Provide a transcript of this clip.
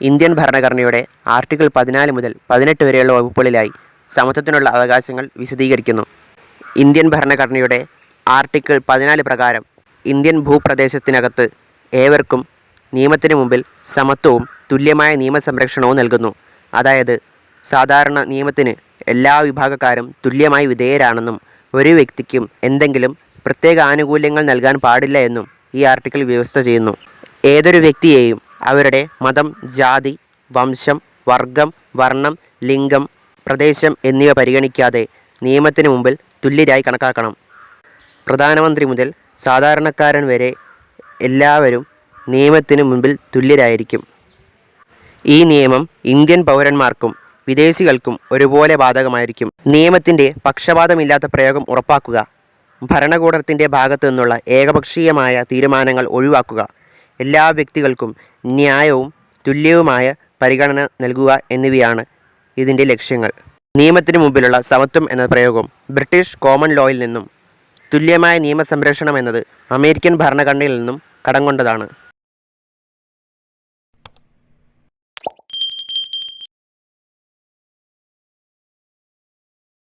Indian ഭരണഘടനയുടെ article പതിനാല് മുതൽ പതിനെട്ട് വരെയുള്ള വകുപ്പുകളിലായി സമത്വത്തിനുള്ള അവകാശങ്ങൾ വിശദീകരിക്കുന്നു. ഇന്ത്യൻ ഭരണഘടനയുടെ ആർട്ടിക്കിൾ പതിനാല് പ്രകാരം ഇന്ത്യൻ ഭൂപ്രദേശത്തിനകത്ത് ഏവർക്കും നിയമത്തിന് മുമ്പിൽ സമത്വവും തുല്യമായ നിയമസംരക്ഷണവും നൽകുന്നു. അതായത് സാധാരണ നിയമത്തിന് എല്ലാ വിഭാഗക്കാരും തുല്യമായി വിധേയരാണെന്നും ഒരു വ്യക്തിക്കും എന്തെങ്കിലും പ്രത്യേക ആനുകൂല്യങ്ങൾ നൽകാൻ പാടില്ല എന്നും ഈ ആർട്ടിക്കിൾ വ്യവസ്ഥ ചെയ്യുന്നു. ഏതൊരു വ്യക്തിയെയും അവരുടെ മതം ജാതി വംശം വർഗം വർണം ലിംഗം പ്രദേശം എന്നിവ പരിഗണിക്കാതെ നിയമത്തിന് മുമ്പിൽ തുല്യരായി കണക്കാക്കണം. പ്രധാനമന്ത്രി മുതൽ സാധാരണക്കാരൻ വരെ എല്ലാവരും നിയമത്തിന് മുമ്പിൽ തുല്യരായിരിക്കും. ഈ നിയമം ഇന്ത്യൻ പൗരന്മാർക്കും വിദേശികൾക്കും ഒരുപോലെ ബാധകമായിരിക്കും. നിയമത്തിന്റെ പക്ഷപാതമില്ലാത്ത പ്രയോഗം ഉറപ്പാക്കുക ഭരണകൂടത്തിന്റെ ഭാഗത്തു നിന്നുള്ള ഏകപക്ഷീയമായ തീരുമാനങ്ങൾ ഒഴിവാക്കുക എല്ലാ വ്യക്തികൾക്കും ന്യായവും തുല്യവുമായ പരിഗണന നൽകുക എന്നിവയാണ് ഇതിന്റെ ലക്ഷ്യങ്ങൾ. നിയമത്തിന് മുമ്പിലുള്ള സമത്വം എന്ന പ്രയോഗം ബ്രിട്ടീഷ് കോമൺ ലോയിൽ നിന്നും തുല്യമായ നിയമ സംരക്ഷണം എന്നത് അമേരിക്കൻ ഭരണഘടനയിൽ നിന്നും കടം കൊണ്ടതാണ്.